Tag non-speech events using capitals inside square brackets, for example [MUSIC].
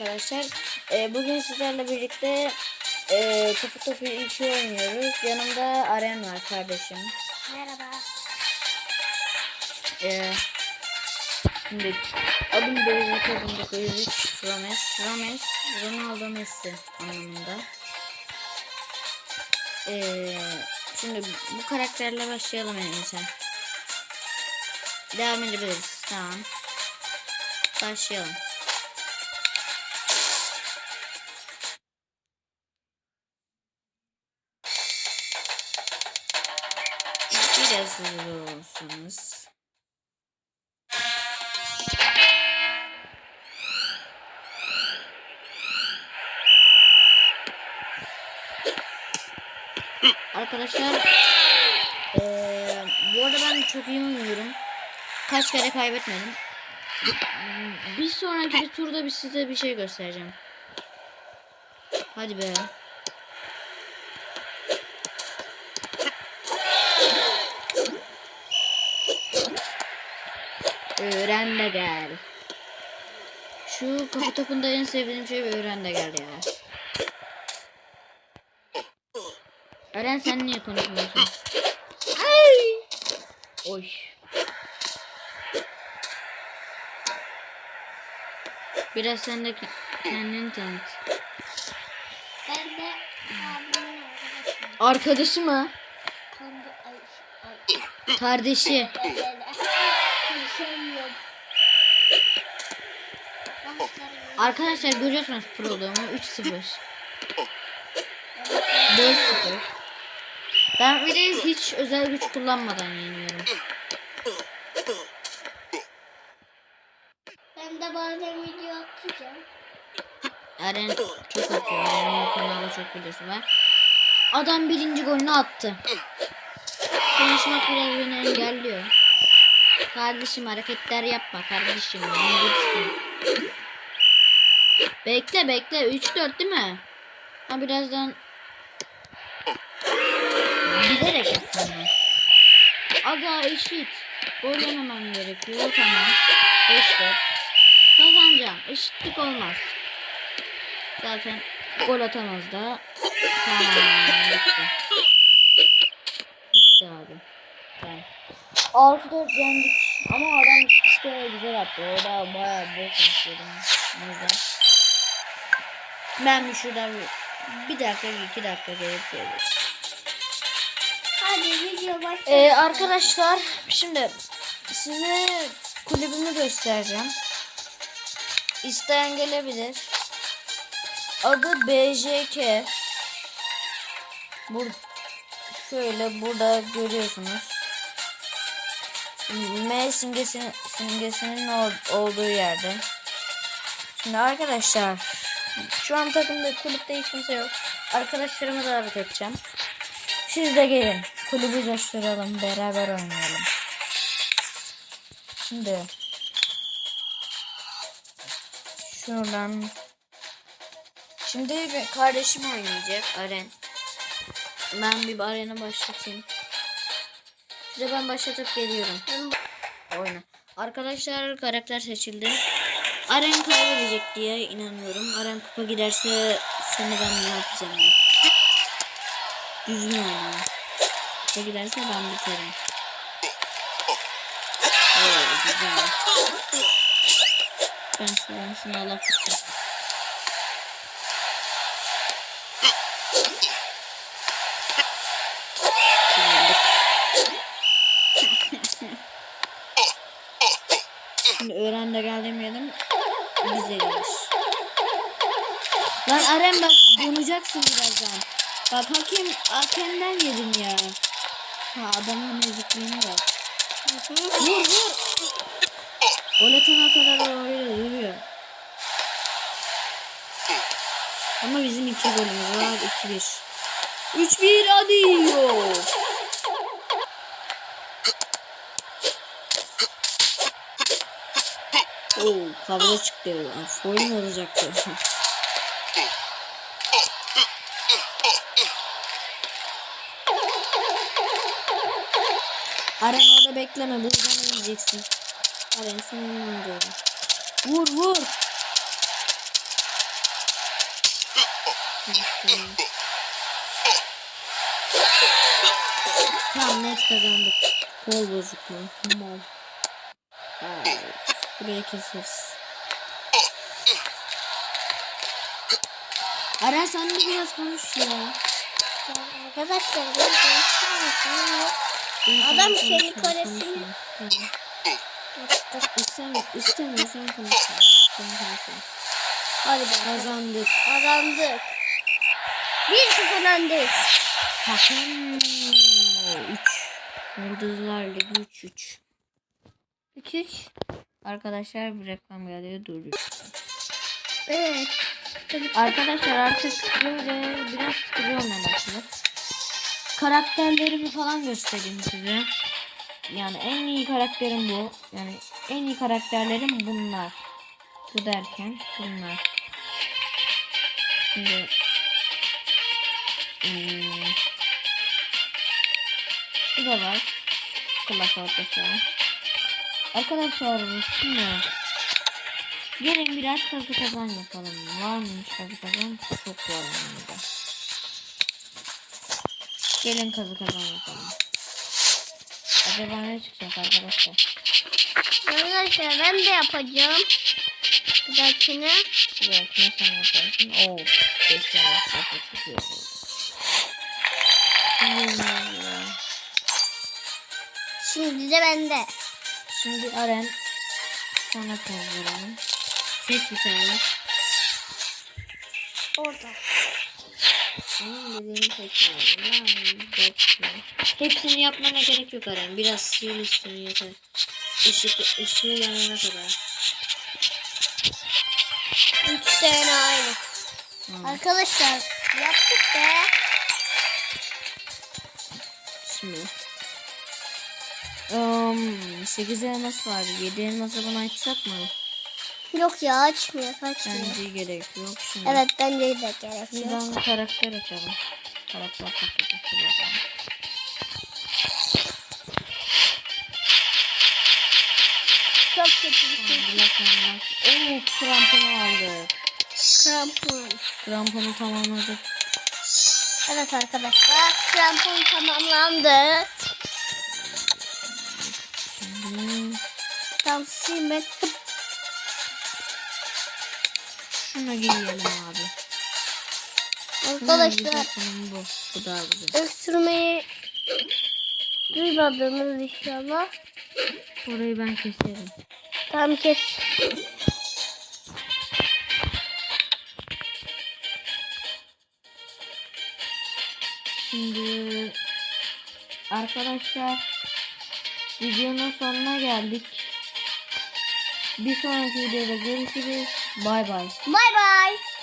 arkadaşlar. Ee, bugün sizlerle birlikte e, Topu Topu 2 oynuyoruz. Yanımda Aren var kardeşim. Merhaba. Ee, şimdi adım Beyazıt adım 903 Rames. Rames Ronaldo Messi anlamında. Ee, şimdi bu karakterle başlayalım en iyisi. Devam edebiliriz. Tamam. Başlayalım. Hızlı olsanız. Arkadaşlar eee, bu arada ben çok iyi oynuyorum. Kaç kere kaybetmedim. Bir sonraki bir turda bir size bir şey göstereceğim. Hadi be. Öğren de gel. Şu kafa topunda en sevdiğim şey öğren de gel ya. Öğren sen niye konuşmuyorsun? Ay! Oy. Biraz sen de ke- kendini tanıt. Ben de abimin. Arkadaşı mı? Kardeşi. konuşamıyorum. Başlarım. Arkadaşlar görüyorsunuz proluğumu 3-0. 4-0. Ben de hiç özel güç kullanmadan yeniyorum. Ben de bazen video atacağım. Eren çok atıyor. Eren'in kanalda çok videosu var. Adam birinci golünü attı. Konuşmak biraz beni engelliyor. Kardeşim hareketler yapma kardeşim. Bilirsin. Bekle bekle. 3-4 değil mi? Ha birazdan bilerek yapmam. Aga eşit. Yememem gerekiyor. Tamam. 5-4. Kazanacağım. Eşitlik olmaz. Zaten gol atamaz da. Tamam bitti. Bitti abi. Tamam. 6-4 yendik. Ama adam işte güzel attı. O da bayağı konuşuyordum. O yüzden. Ben bir şuradan bir, bir dakika iki dakika gelip geliyorum. Hadi video başlayalım. Ee, arkadaşlar şimdi size kulübümü göstereceğim. İsteyen gelebilir. Adı BJK. Bur şöyle burada görüyorsunuz. M simgesinin, simgesinin ol- olduğu yerde. Şimdi arkadaşlar şu an takımda kulüpte hiç kimse yok. Arkadaşlarımı davet edeceğim. Siz de gelin. Kulübü coşturalım. Beraber oynayalım. Şimdi şuradan Şimdi bir kardeşim oynayacak Aren. Ben bir Aren'e başlatayım. Size ben başlatıp geliyorum. Oyna. Arkadaşlar karakter seçildi. Aren kaybedecek diye inanıyorum. Aren kupa giderse seni ben ne yapacağım ben. Düzgün oyna. Kupa giderse ben biterim. Oo, güzel. Ben şuradan şunu laf atacağım. Şimdi öğren de gel demeyelim. Bize gelir. Lan Aren bak donacaksın birazdan. Bak hakem hakemden yedim ya. Ha adamın ezikliğine bak. Vur vur. Gol atana kadar öyle yürüyor. Ama bizim iki golümüz var. 2-1. 3-1 hadi yo. Oo kavga çıktı. Foil mi olacaktı? Aren orada bekleme. Buradan yiyeceksin. Aren senin ne? Vur vur. Tamam net kazandık. Kol bozukluğu. Mal. Ay, Burayı keseriz. [LAUGHS] Aren sen de biraz konuş ya. Arkadaşlar ben konuşuyorum. İyi, Adam konuşma, karesini- konuşma. Tamam. İstemiyor, istemiyorsan konuşma. Ben konuşayım. Hadi bakalım. Kazandık. Kazandık. 1-0 öndeyiz. Hakem 3. Yıldızlar Ligi 3-3. 3-3. Arkadaşlar bir reklam geldi duruyor. Evet. Arkadaşlar artık böyle biraz sıkıcı olmaya başladı. Karakterlerimi falan göstereyim size. Yani en iyi karakterim bu. Yani en iyi karakterlerim bunlar. Bu derken bunlar. Şimdi hmm, bu da var. Klas ortası. Arkadaşlar şimdi Gelin biraz kazı kazan yapalım. Var mıymış kazı kazan? Çok var önümde. Gelin kazı kazan yapalım. Acaba ne çıkacak arkadaşlar? Arkadaşlar ben de yapacağım. Bir dahakine. Evet ne sen yaparsın? Oo. Beş yavaş çıkıyor. Hmm. Şimdi de bende. Şimdi Aren sana kazıyorum. Seç bir tane. Orada. Senin dediğini seçmiyorum. Hepsini yapmana gerek yok Aren. Biraz sil üstünü yeter. Işık, ışığı yanana kadar. Üç tane aynı. Tamam. Arkadaşlar yaptık be. Şimdi. Um, 8 elmas var. 7 elması bana açsak mı? Yok ya açmıyor kaçmıyor. Bence gerek yok. Şimdi Evet bence de gerek yok. ben karakter açalım. Karakter paketi şurada. Çok kötü bir şey. And Black. Oo kramponu aldık. Krampon. Kramponu tamamladık. Evet arkadaşlar krampon tamamlandı. Tam silmek. şunu giyelim abi. Arkadaşlar bu. Bu daha güzel. öksürmeyi duymadınız inşallah. Orayı ben keserim. Tam kes. Şimdi arkadaşlar videonun sonuna geldik. Bir sonraki videoda görüşürüz. Bay bay. Bay bay.